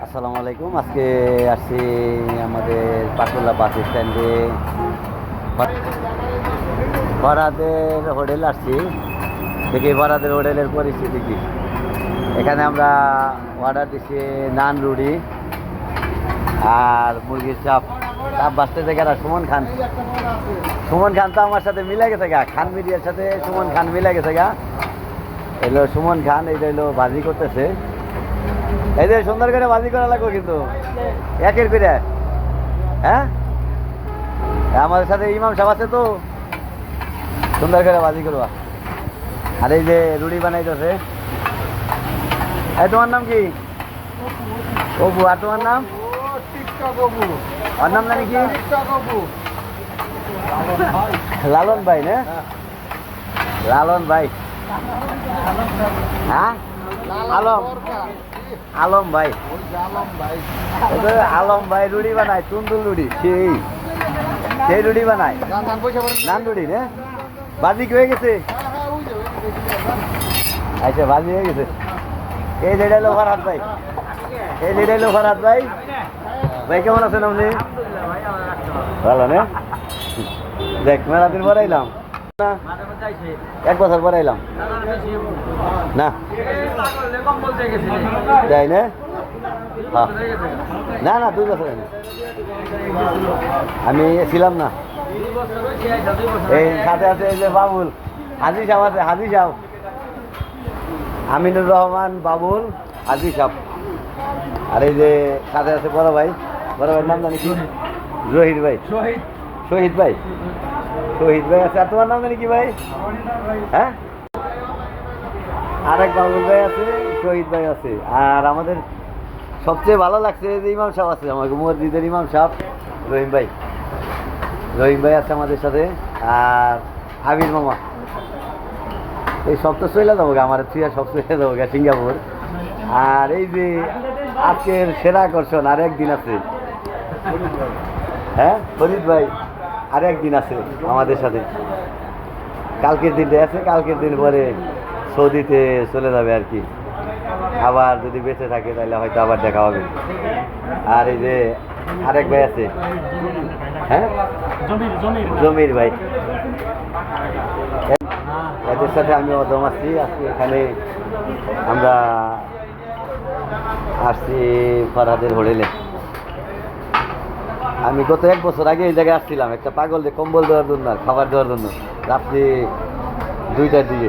আসসালামু আলাইকুম। আজকে আসছি আমাদের পাকুলা বাস স্ট্যান্ডে। ফরাদের হোটেল আসছি। দেখি ফরাদের হোটেলের পরিস্থিতি কি। এখানে আমরা অর্ডার দিচ্ছি নান রুটি আর মুরগির চাপ। চাপ বাঁচতে থেকে সুমন খান। সুমন খান তো আমার সাথে মিলে গেছে গা। খান মিডিয়ার সাথে সুমন খান মিলে গেছে গা। এলো সুমন খান, এইটা এলো বাজি করতেছে। এই যে সুন্দর করে বাজি করা লাগবে কিন্তু। একের করে। হ্যাঁ? আমাদের সাথে ইমাম সাহেব আছে তো। সুন্দর করে বাজি করবা। আর এই যে রুটি বানাইতেছে। এই তোমার নাম কি? অপু। আর তোমার নাম? আর নাম জানি কি? লালন ভাই না? লালন ভাই। হ্যাঁ? আলম। আলম ভাই। আলম ভাই রুটি বানায় তুন্দুল রুটি। সেই। সেই রুটি বানায়। নান রুটি না? বাজি হয়ে গেছে? আচ্ছা বাজি হয়ে গেছে। এই যেটা হলো ফরহাদ ভাই। এই যেটা হলো ফরহাদ ভাই। ভাই, কেমন আছেন আপনি? ভালো না? দেখ মেলা দিন পরে না এক বছর পরে এলাম। না। তাই না? হ্যাঁ। না না দুই বছর আমি ছিলাম না। এই সাথে আছে এই যে বাবুল। হাজি সাহেব আছে হাজি সাহেব। আমিনুর রহমান বাবুল হাজি সাহেব। আর এই যে সাথে আছে বড় ভাই। বড় ভাই নাম জানি কি? রোহিত ভাই। শহীদ ভাই। শহীদ ভাই আছে। আর তোমার নাম জানি কি ভাই? হ্যাঁ? আরেক বাবুল ভাই আছে, শহীদ ভাই আছে। আর আমাদের সবচেয়ে ভালো লাগছে যে ইমাম সাহেব আছে, আমাকে মসজিদের ইমাম সাহেব, রহিম ভাই। রহিম ভাই আছে আমাদের সাথে, আর আবির মামা। এই সব তো চলে যাব আমার থুয়া সব চলে যাব সিঙ্গাপুর। আর এই যে আজকের সেরা আকর্ষণ আর একদিন আছে। হ্যাঁ? ফরিদ ভাই। আর একদিন আছে আমাদের সাথে। কালকের দিনটা আছে, কালকের দিন পরে সৌদিতে চলে যাবে আর কি। আবার যদি বেঁচে থাকে তাহলে হয়তো আবার দেখা হবে। আর এই যে আরেক ভাই আছে। হ্যাঁ? জমির ভাই। এদের সাথে আমি অদম আসছি আজকে এখানে আমরা আসছি ফরহাদের হোটেলে। আমি গত এক বছর আগে এই জায়গায় আসছিলাম একটা পাগল দিয়ে কম্বল দেওয়ার জন্য খাবার দেওয়ার জন্য। রাত্রি দুইটার দিকে।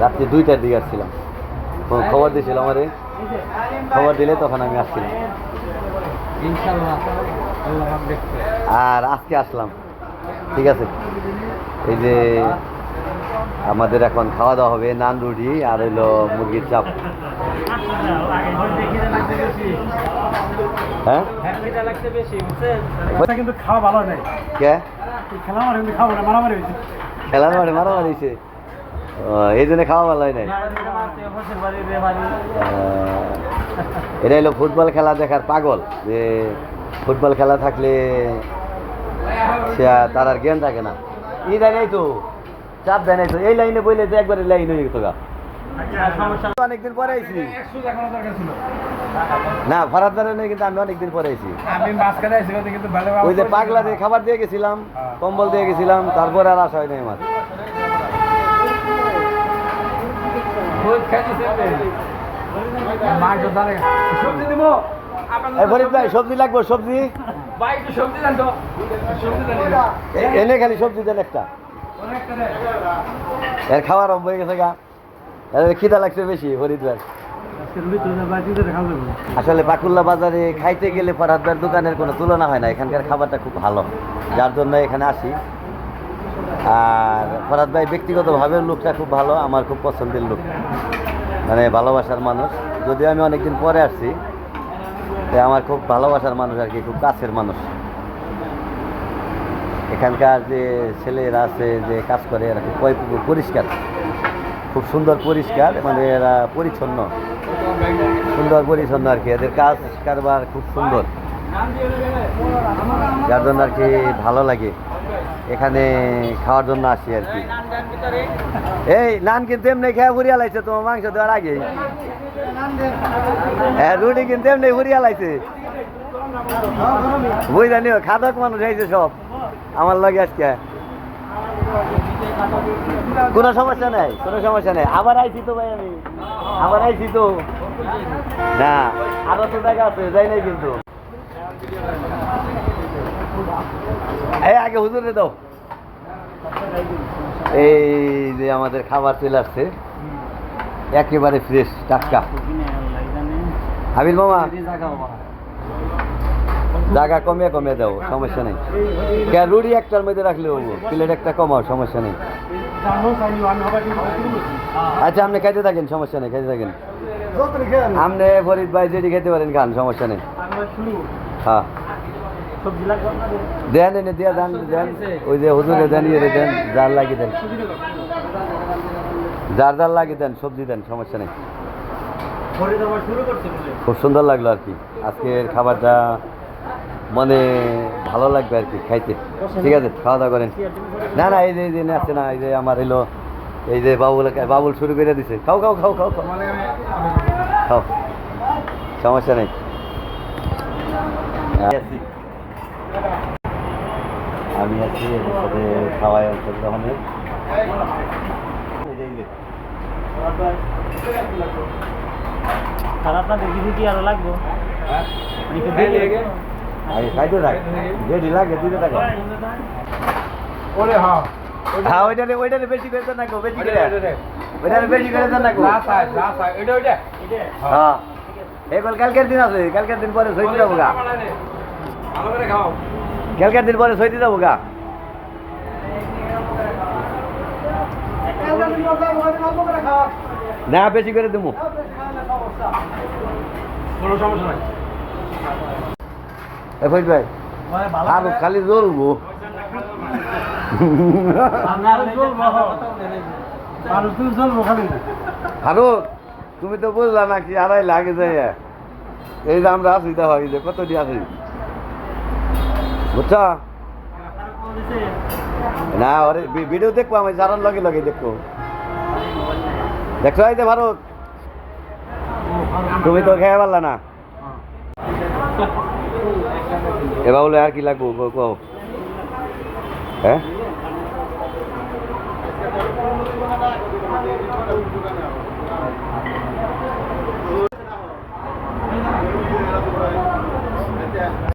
রাত্রি দুইটার দিকে আসছিলাম। খবর দিয়েছিল আমারে? খবর দিলে তখন আমি আসছিলাম। আর আজকে আসলাম। ঠিক আছে? এই যে আমাদের এখন খাওয়া দাওয়া হবে নান রুটি আর হইল মুরগির চাপ। হ্যাঁ? কিন্তু খাওয়া ভালো নেই। কে? খেলা আমার কিন্তু খাব না মারামারি হয়েছে। খেলার মাঠে মারামারি হয়েছে? এই জন্য খাওয়া ভালো হয় নাই? এটা হলো ফুটবল খেলা দেখার পাগল যে ফুটবল খেলা থাকলে সে তার আর জ্ঞান থাকে না। ই দেয় নাই তো চাপ দেয় নাই তো। এই লাইনে বইলে তো একবারে লাইন হয়ে গেত গা। অনেকদিন পরে আইছি। না ভাড়ার দ্বারা নেই কিন্তু আমি অনেকদিন পরে আইছি। ওই যে পাগলা দিয়ে খাবার দিয়ে গেছিলাম কম্বল দিয়ে গেছিলাম তারপরে আর আসা হয় নাই আমার। সবজি লাগবে সবজি? এনে খালি সবজি দেন একটা। এর খাওয়ার অভ হয়ে গেছে গা। এর খিদা লাগছে বেশি, ফরিদ যাবে আসলে পাকুল্লা বাজারে খাইতে গেলে ফরহাদ দোকানের কোনো তুলনা হয় না, এখানকার খাবারটা খুব ভালো। যার জন্য এখানে আসি। আর ফরহাদ ভাই ব্যক্তিগতভাবে লোকটা খুব ভালো, আমার খুব পছন্দের লোক। মানে ভালোবাসার মানুষ। যদিও আমি অনেকদিন পরে আসছি আমার খুব ভালোবাসার মানুষ আর কি, খুব কাছের মানুষ। এখানকার যে ছেলেরা আছে, যে কাজ করে, এরা খুব পরি- পরিষ্কার। খুব সুন্দর পরিষ্কার মানে এরা পরিচ্ছন্ন। সুন্দর পরিচ্ছন্ন আর কি, এদের কাজ কারবার খুব সুন্দর। যার জন্য আর কি ভালো লাগে। এখানে খাওয়ার জন্য আসি আর কি। এই, নান কিন্তু এমনি খেয়ে ফুরিয়া লাগছে তোমার মাংস দেওয়ার আগে। হ্যাঁ রুটি কিন্তু এমনি ঘুরিয়া লাইছে। বুঝ জানি খাদক মানুষ হয়েছে সব। আমার লাগে আজকে। কোনো সমস্যা নাই, কোনো সমস্যা নাই। আবার আইছি তো ভাই আমি। আবার আইছি তো। না, আরও তো টাকা আছে, যাই নাই কিন্তু। এই, আগে হুজুরে দাও। এই যে আমাদের খাবার চলে আসছে। একেবারে ফ্রেশ টাটকা। হাবিল মামা। জায়গা কমিয়ে কমিয়ে দাও সমস্যা নেই। কে রুড়ি একটার মধ্যে রাখলে হব প্লেট একটা কমাও সমস্যা নেই। আচ্ছা আপনি খাইতে থাকেন সমস্যা নেই খাইতে থাকেন। আপনি ফরিদ ভাই যেটি খেতে পারেন খান সমস্যা নেই। হ্যাঁ। দেন এনে দিয়া দেন দেন। ওই যে হুজুরে দেন ইয়ে দেন যার লাগিয়ে দেন। যার যার লাগিয়ে দেন সবজি দেন সমস্যা নেই। খুব সুন্দর লাগল আর কি। আজকের খাবারটা মানে ভালো লাগবে আর কি খাইতে। ঠিক আছে খাওয়া দাওয়া করেন। না না এই যে এই যে আসছে না এই যে আমার এলো এই যে বাবুল বাবুল শুরু করে দিছে। খাও খাও খাও খাও খাও। খাও। সমস্যা নেই। আমি আছি। আমি আছি এদের সাথে খাওয়াই অংশগ্রহণে যে। আর কি আরও লাগবো? আরে খাইতে থাক। যেটি লাগে দিতে থাকো। ওরে হ্যাঁ হ্যাঁ ওইটারে ওইটারে বেশি করে না গো বেশি করে। ওইটারে। বেশি করে না গো এটা ওইটা হ্যাঁ। এগুলো কালকের দিন আছে কালকের দিন পরে সইতে যাব গা। কালকের দিন পরে সইতে যাব গা। না বেশি করে দেবো। কোনো সমস্যা নাই। এ ফরিদ ভাই আর খালি জ্বলবো। ফারুক তুমি তো বুঝলা না কি আড়াই লাগে যায় এই যে আমরা আছি দেখো যে কত দিয়ে আছি। বুঝছ? না ওরে ভি- ভিডিও দেখব আমি জানার লগে লগে দেখব। দেখছ এই যে ভারত? তুমি তো খেয়ে পারলা না। এবার বলে আর কি লাগবো কও। হ্যাঁ?